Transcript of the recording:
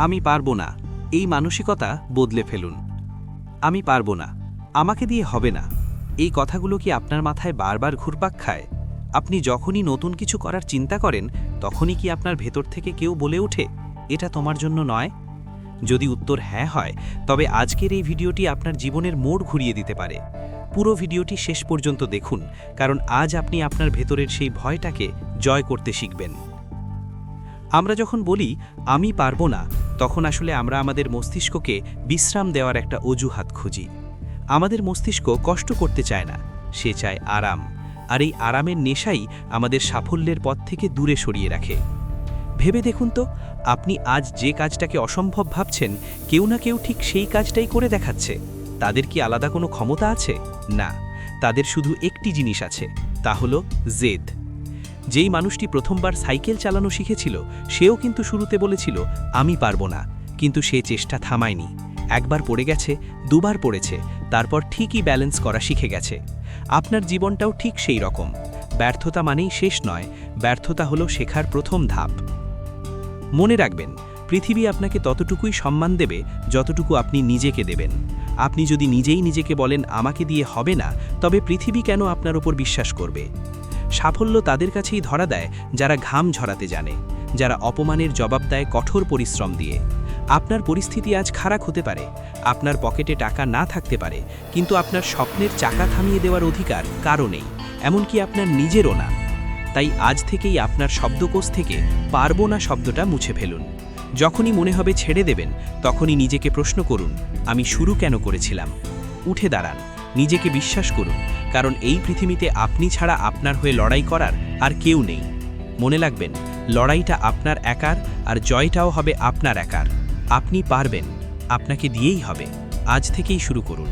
আমি পারব না। এই মানসিকতা বদলে ফেলুন। আমি পারব না। আমাকে দিয়ে হবে না। এই কথাগুলো কি আপনার মাথায় বারবার ঘুরপাক খায়? আপনি যখনই নতুন কিছু করার চিন্তা করেন, তখনই কি আপনার ভেতর থেকে কেউ বলে ওঠে, এটা তোমার জন্য নয় যদি উত্তর হ্যাঁ হয়, তবে আজকের এই ভিডিওটি আপনার জীবনের মোড় ঘুরিয়ে দিতে পারে। পুরো ভিডিওটি শেষ পর্যন্ত দেখুন, কারণ আজ আপনি আপনার ভেতরের সেই ভয়টাকে জয় করতে শিখবেন। আমরা যখন বলি, আমি পারব না তখন আসলে আমরা আমাদের মস্তিষ্ককে বিশ্রাম দেওয়ার একটা অজুহাত খুঁজি। আমাদের মস্তিষ্ক কষ্ট করতে চায় না, সে চায় আরাম, আর এই আরামের নেশাই আমাদের সাফল্যের পথ থেকে দূরে সরিয়ে রাখে। ভেবে দেখুন তো, আপনি আজ যে কাজটাকে অসম্ভব ভাবছেন, কেউ না কেউ ঠিক সেই কাজটাই করে দেখাচ্ছে। তাদের কি আলাদা কোনো ক্ষমতা আছে? না, তাদের শুধু একটি জিনিস আছে, তা হলো জেদ। যেই মানুষটি প্রথমবার সাইকেল চালানো শিখেছিল, সেও কিন্তু শুরুতে বলেছিল, আমি পারব না। কিন্তু সে চেষ্টা থামায়নি। একবার পড়ে গেছে, দুবার পড়েছে, তারপর ঠিকই ব্যালেন্স করা শিখে গেছে। আপনার জীবনটাও ঠিক সেই রকম। ব্যর্থতা মানেই শেষ নয়, ব্যর্থতা হলো শেখার প্রথম ধাপ। মনে রাখবেন, পৃথিবী আপনাকে ততটুকুই সম্মান দেবে, যতটুকু আপনি নিজেকে দেবেন। আপনি যদি নিজেই নিজেকে বলেন, আমাকে দিয়ে হবে না, তবে পৃথিবী কেন আপনার ওপর বিশ্বাস করবে? সাফল্য তাদের কাছেই ধরা দেয় যারা ঘাম ঝরাতে জানে, যারা অপমানের জবাব দেয় কঠোর পরিশ্রম দিয়ে। আপনার পরিস্থিতি আজ খারাপ হতে পারে, আপনার পকেটে টাকা না থাকতে পারে, কিন্তু আপনার স্বপ্নের চাকা থামিয়ে দেওয়ার অধিকার কারও নেই, এমনকি আপনার নিজেরও না। তাই আজ থেকেই আপনার শব্দকোষ থেকে পারব না শব্দটা মুছে ফেলুন। যখনই মনে হবে ছেড়ে দেবেন, তখনই নিজেকে প্রশ্ন করুন, আমি শুরু কেন করেছিলাম? উঠে দাঁড়ান, নিজেকে বিশ্বাস করুন কারণ এই পৃথিবীতে আপনি ছাড়া আপনার হয়ে লড়াই করার আর কেউ নেই। মনে লাগবেন লড়াইটা আপনার একার আর জয়টাও হবে আপনার একার। আপনি পারবেন, আপনাকে দিয়েই হবে। আজ থেকেই শুরু করুন।